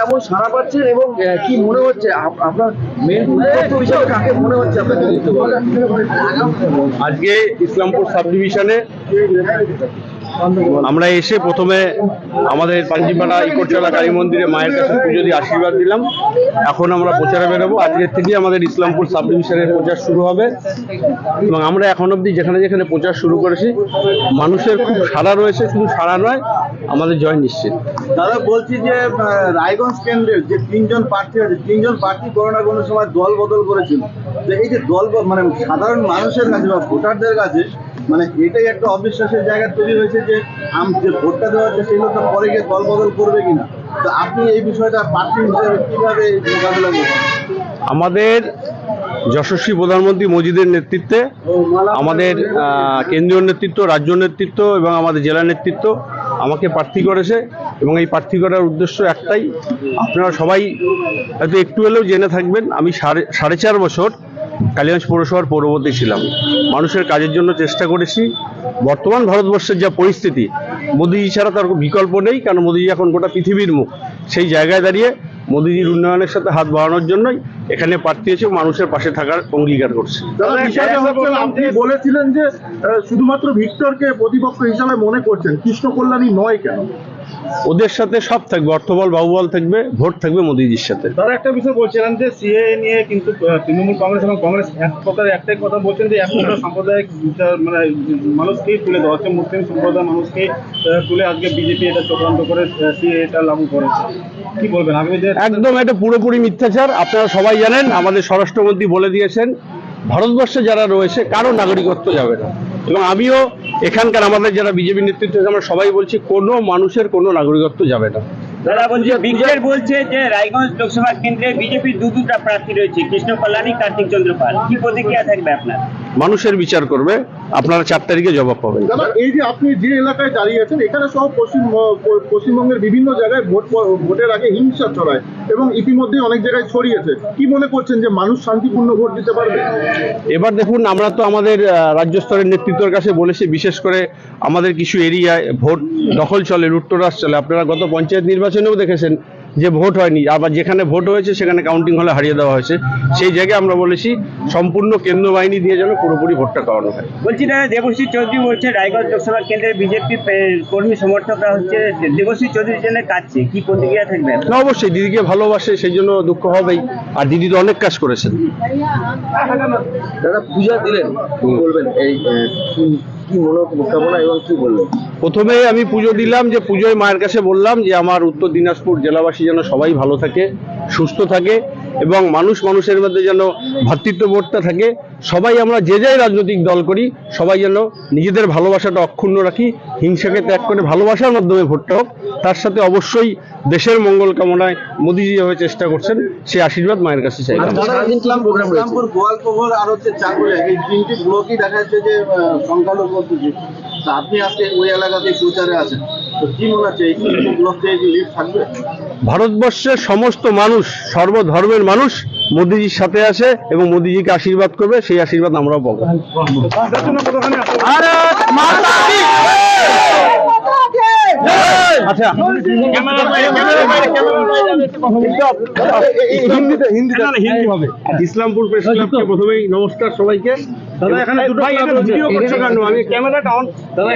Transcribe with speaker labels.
Speaker 1: কেমন সারা পাচ্ছেন এবং কি মনে হচ্ছে? আপ- আপনার মেন হিসাবে কাকে মনে হচ্ছে আপনাকে
Speaker 2: আজকে ইসলামপুর সাব ডিভিশনে আমরা এসে প্রথমে আমাদের পাঞ্জিপাড়া ইকোরচালা কালী মন্দিরে মায়ের কাছে পুজো দিয়ে আশীর্বাদ দিলাম এখন আমরা প্রচারে বেরোবো। আজকের থেকে আমাদের ইসলামপুর সাব ডিভিশনের প্রচার শুরু হবে। এবং আমরা এখন অবধি যেখানে যেখানে প্রচার শুরু করেছি, মানুষের খুব সাড়া রয়েছে, শুধু সাড়া নয়, আমাদের জয় নিশ্চিত।
Speaker 3: দাদা, বলছি যে রায়গঞ্জ কেন্দ্রের যে তিনজন প্রার্থী আছে, তিনজন প্রার্থী কোনো না কোনো সময় দল বদল করেছিল। এই যে দল মানে সাধারণ মানুষের কাছে বা ভোটারদের কাছে মানে এটাই একটা অবিশ্বাসের জায়গা তৈরি হয়েছে যে আম যে ভোটটা দেওয়া হচ্ছে সেগুলো তো পরে গিয়ে দলবদল করবে কিনা। তো আপনি এই বিষয়টা প্রার্থী হিসেবে কীভাবে মোকাবিলা করবেন?
Speaker 2: আমাদের যশস্বী প্রধানমন্ত্রী মজিদের নেতৃত্বে, আমাদের কেন্দ্রীয় নেতৃত্ব, রাজ্য নেতৃত্ব এবং আমাদের জেলা নেতৃত্ব আমাকে প্রার্থী করেছে এবং এই প্রার্থী করার উদ্দেশ্য একটাই, আপনারা সবাই হয়তো একটু হলেও জেনে থাকবেন, আমি সাড়ে সাড়ে চার বছর কালিগঞ্জ পৌরসভার পৌরবর্তী ছিলাম। মানুষের কাজের জন্য চেষ্টা করেছি। বর্তমান ভারতবর্ষের যা পরিস্থিতি মোদিজি ছাড়া তার বিকল্প নেই কারণ মোদিজি এখন গোটা পৃথিবীর মুখ। সেই জায়গায় দাঁড়িয়ে মোদিজির উন্নয়নের সাথে হাত বাড়ানোর জন্যই এখানে প্রার্থী হয়েছে মানুষের পাশে থাকার অঙ্গীকার করছে।
Speaker 3: দাদা বিষয়টা হচ্ছে আপনি বলেছিলেন যে শুধুমাত্র ভিক্টরকে প্রতিপক্ষ হিসাবে মনে করছেন। কৃষ্ণ কল্যাণী নয় কেন?
Speaker 2: ওদের সাথে সব থাকবে অর্থবল বাহুবল থাকবে ভোট থাকবে মোদিজির সাথে।
Speaker 4: তারা একটা বিষয় বলছিলেন যে সিএ নিয়ে কিন্তু তৃণমূল কংগ্রেস এবং কংগ্রেস এক প্রকার একটাই কথা বলছেন যে এক প্রকার সাম্প্রদায়িক মানে মানুষকেই তুলে দেওয়া হচ্ছে মুসলিম সম্প্রদায়ের মানুষকে তুলে আজকে বিজেপি এটা চক্রান্ত করে সিএ এটা লাগু করেছে। কি বলবেন? আগামী যে
Speaker 2: একদম এটা পুরোপুরি মিথ্যাচার। আপনারা সবাই জানেন আমাদের স্বরাষ্ট্রমন্ত্রী বলে দিয়েছেন ভারতবর্ষে যারা রয়েছে কারও নাগরিকত্ব যাবে না। এবং আমিও এখানকার আমাদের যারা বিজেপি নেতৃত্ব আমরা সবাই বলছি, কোনো মানুষের, কোনো নাগরিকত্ব যাবে না।
Speaker 5: দাদা, বলছে বলছে যে রায়গঞ্জ লোকসভা কেন্দ্রে বিজেপির দু দুটা প্রার্থী রয়েছে, কৃষ্ণ কল্যাণী কার্তিক চন্দ্র পাল। কি প্রতিক্রিয়া থাকবে আপনার?
Speaker 2: মানুষের বিচার করবে আপনারা চার তারিখে জবাব পাবেন।
Speaker 3: এই যে আপনি যে এলাকায় দাঁড়িয়ে আছেন এখানে সব পশ্চিম পশ্চিমবঙ্গের বিভিন্ন জায়গায় ভোট ভোটের আগে হিংসা ছড়ায় এবং ইতিমধ্যে অনেক জায়গায় ছড়িয়েছে। কি মনে করছেন যে মানুষ শান্তিপূর্ণ ভোট দিতে পারবে?
Speaker 2: এবার দেখুন আমরা তো আমাদের রাজ্য স্তরের নেতৃত্বের কাছে বলেছি বিশেষ করে আমাদের কিছু এরিয়ায় ভোট দখল চলে লুট্টরাস চলে। আপনারা গত পঞ্চায়েত নির্বাচনেও দেখেছেন যে ভোট হয়নি আবার যেখানে ভোট হয়েছে সেখানে কাউন্টিং হলে হারিয়ে দেওয়া হয়েছে। সেই জায়গায় আমরা বলেছি সম্পূর্ণ কেন্দ্র বাহিনী দিয়ে যেন পুরোপুরি ভোটটা করানো হয়।
Speaker 5: বলছি দাদা দেবশ্রী চৌধুরী বলছে রায়গঞ্জ লোকসভা কেন্দ্রের বিজেপি কর্মী সমর্থকরা হচ্ছে দেবশ্রী চৌধুরীর জন্য কাটছে কি প্রতিক্রিয়া থাকবে?
Speaker 2: না অবশ্যই দিদিকে ভালোবাসে সেই জন্য দুঃখ হবেই। আর দিদি তো অনেক কাজ করেছেন।
Speaker 1: দাদা পূজা দিলেন বলবেন এই এবং কি
Speaker 2: প্রথমে আমি পুজো দিলাম, যে পুজোয় মায়ের কাছে বললাম যে আমার উত্তর দিনাজপুর জেলাবাসী যেন সবাই ভালো থাকে, সুস্থ থাকে। এবং মানুষ মানুষের মধ্যে যেন ভ্রাতৃত্ববোধটা থাকে সবাই আমরা যে যাই রাজনৈতিক দল করি সবাই যেন নিজেদের ভালোবাসাটা অক্ষুণ্ণ রাখি হিংসাকে ত্যাগ করে ভালোবাসার মাধ্যমে ভোটটা হোক। তার সাথে অবশ্যই দেশের মঙ্গল কামনায় মোদিজি যেভাবে চেষ্টা করছেন সে আশীর্বাদ মায়ের কাছে
Speaker 3: অধ্যুষিত। তা আপনি আজকে ওই এলাকাতে প্রচারে আছেন। তো কি মনে হচ্ছে এই কি থাকবে?
Speaker 2: ভারতবর্ষের সমস্ত মানুষ সর্বধর্মের মানুষ মোদিজির সাথে আছে এবং মোদিজিকে আশীর্বাদ করবে সেই আশীর্বাদ আমরাও পাবো। আচ্ছা। হিন্দিতে হিন্দিতে। হিন্দি হবে। ইসলামপুর প্রেস ক্লাবকে প্রথমেই নমস্কার সবাইকে। দাদা এখানে দুটো ভিডিও করছ। কেন আমি ক্যামেরাটা অন দাদা